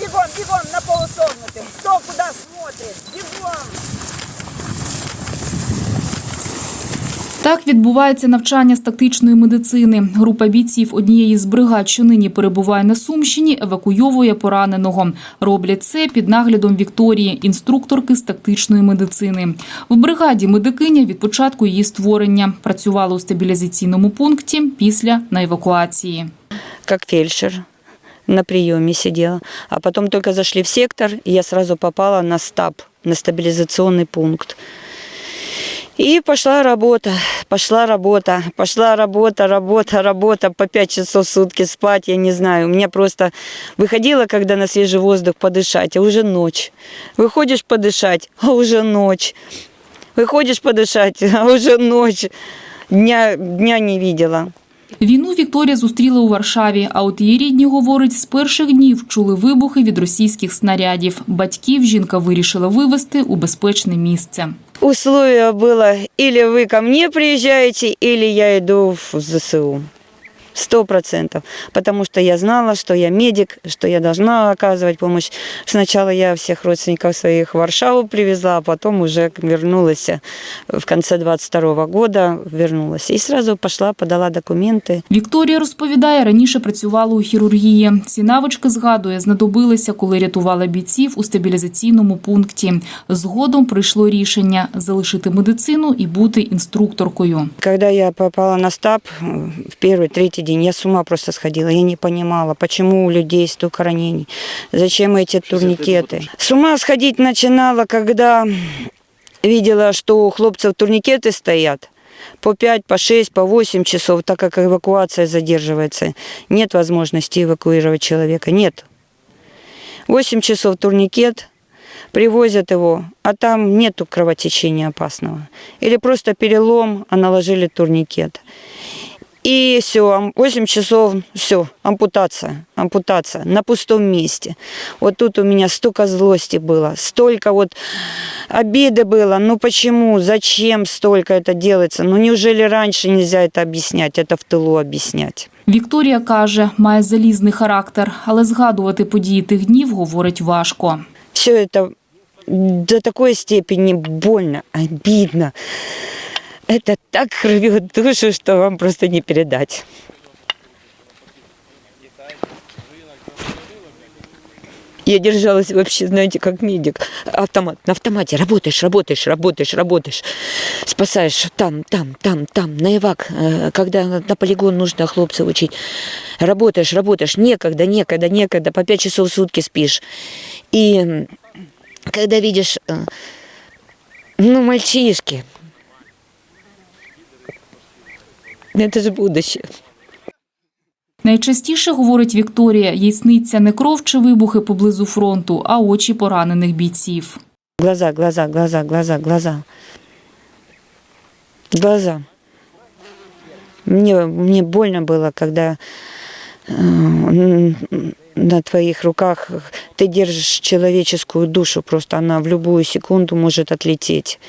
бегом, бегом на полусогнутых. Кто куда смотрит? Бегом. Так відбувається навчання з тактичної медицини. Група бійців однієї з бригад, що нині перебуває на Сумщині, евакуйовує пораненого. Роблять це під наглядом Вікторії, інструкторки з тактичної медицини. В бригаді медикиня від початку її створення працювала у стабілізаційному пункті після на евакуації. как фельдшер на приеме сидела. А потом только зашли в сектор, и я сразу попала на стаб, на стабилизационный пункт. И пошла работа, пошла работа, пошла работа, работа, работа, по пять часов в сутки спать, я не знаю. У меня просто выходила, когда на свежий воздух подышать, а уже ночь. Выходишь подышать, а уже ночь. Выходишь подышать, а уже ночь. Дня, дня не видела. Війну Вікторія зустріла у Варшаві. А от її рідні говорить, з перших днів чули вибухи від російських снарядів. Батьків жінка вирішила вивезти у безпечне місце. Условие було, або ви ко мне приїжджаєте, або я йду в ЗСУ Сто процентов. Потому что я знала, что я медик, что я должна оказывать помощь. Сначала я всех родственников своих в Варшаву привезла, а потом уже вернулась в конце 22 года, вернулась. И сразу пошла, подала документы. Вікторія розповідає, раніше працювала у хірургії. Ці навички згадує, знадобилися, коли рятувала бійців у стабілізаційному пункті. Згодом прийшло рішення залишити медицину і бути інструкторкою. Когда я попала на стаб э, в первый, третий день, я с ума просто сходила. Я не понимала, почему у людей столько ранений, зачем эти турникеты. С ума сходить начинала, когда видела, что у хлопцев турникеты стоят по 5, по 6, по 8 часов, так как эвакуация задерживается. Нет возможности эвакуировать человека, нет. 8 часов турникет, привозят его, а там нету кровотечения опасного. Или просто перелом, а наложили турникет. И все, 8 часов, все, ампутация, ампутация на пустом месте. Вот тут у меня столько злости было, столько вот обиды было. Ну почему, зачем столько это делается? Ну неужели раньше нельзя это объяснять, это в тылу объяснять? Вікторія каже, має залізний характер, але згадувати події тих днів говорить важко. Все это до такой степени больно, обидно. Это так рвет душу, что вам просто не передать. Я держалась вообще, знаете, как медик. Автомат. На автомате работаешь, работаешь, работаешь, работаешь. Спасаешь там, там, там, там, на эвак. э, Когда на полигон нужно хлопцев учить. Работаешь, работаешь. Некогда, некогда, некогда. По пять часов в сутки спишь. И когда видишь, э, ну, мальчишки, это же будущее. Найчастіше, говорить Вікторія, їй сниться не кров чи вибухи поблизу фронту, а очі поранених бійців. Глаза, глаза, глаза, глаза, глаза. Глаза. Мне, мне больно было, когда э, м, на твоих руках ты держишь человеческую душу, просто она в любую секунду может отлететь.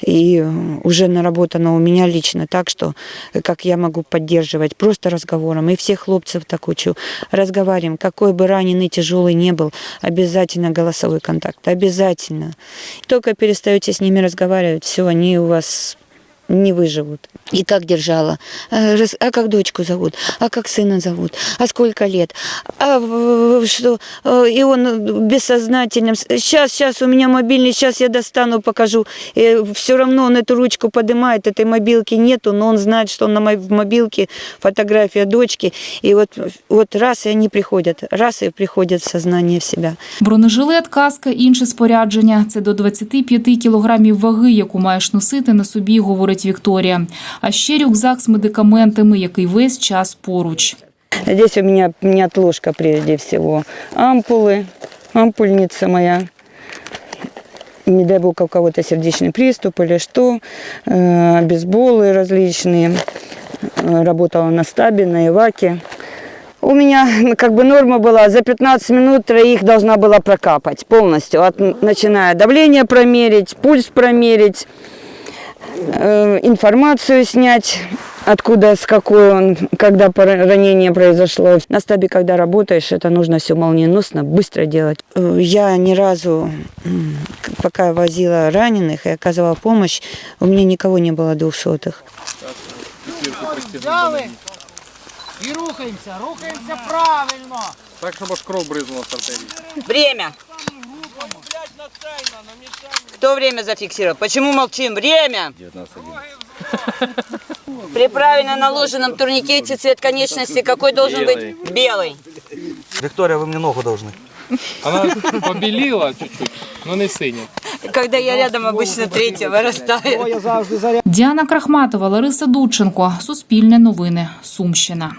И уже наработано у меня лично так, что э, как я могу поддерживать просто разговором. И всех хлопцев так учу. Разговариваем, какой бы раненый, тяжелый не был, обязательно голосовой контакт, обязательно. Только перестаете с ними разговаривать, все, они у вас не выживут. И как держала? А, раз- А как дочку зовут? А как сына зовут? А сколько лет? А в- в- что? Э, И он бессознательным. Сейчас, сейчас у меня мобильный, сейчас я достану, покажу. Все равно он эту ручку поднимает, этой мобилки нету, но он знает, что на мо- в мобилке фотография дочки. И вот, вот раз и они приходят, раз и приходят в сознание в себя. Бронежилет, каска, інше спорядження – це до 25 кілограмів ваги, яку маєш носити на собі, говорить Вікторія. А ще рюкзак з медикаментами, який весь час поруч. Здесь у меня неотложка прежде всего. Ампулы, ампульница моя. Не дай бог, у кого-то сердечный приступ или что. Э, Бейсболы различные. Э, Работала на стабе, на Иваке. У меня ну, как бы норма была, за 15 минут троих должна была прокапать полностью. От, начиная давление промерить, пульс промерить, э, информацию снять. откуда, с какой он, когда пора- ранение произошло. На стабе, когда работаешь, это нужно все молниеносно, быстро делать. Э, Я ни разу, м, к- пока возила раненых и оказывала помощь, у меня никого не было двухсотых. Взяли і рухаємося, рухаємося правильно. Так, щоб аж кров бризнула з артерії. Время. Кто время зафиксировал? Почему молчим? Время. При правильно наложенном турникете цвет конечности какой должен быть? Белый. Виктория, вы мне ногу должны. Вона побіліла чуть-чуть, але не синя. Когда я рядом, обычно третья вырастает. Я завжди заряд. Діана Крахматова, Лариса Дудченко. Суспільне новини. Сумщина.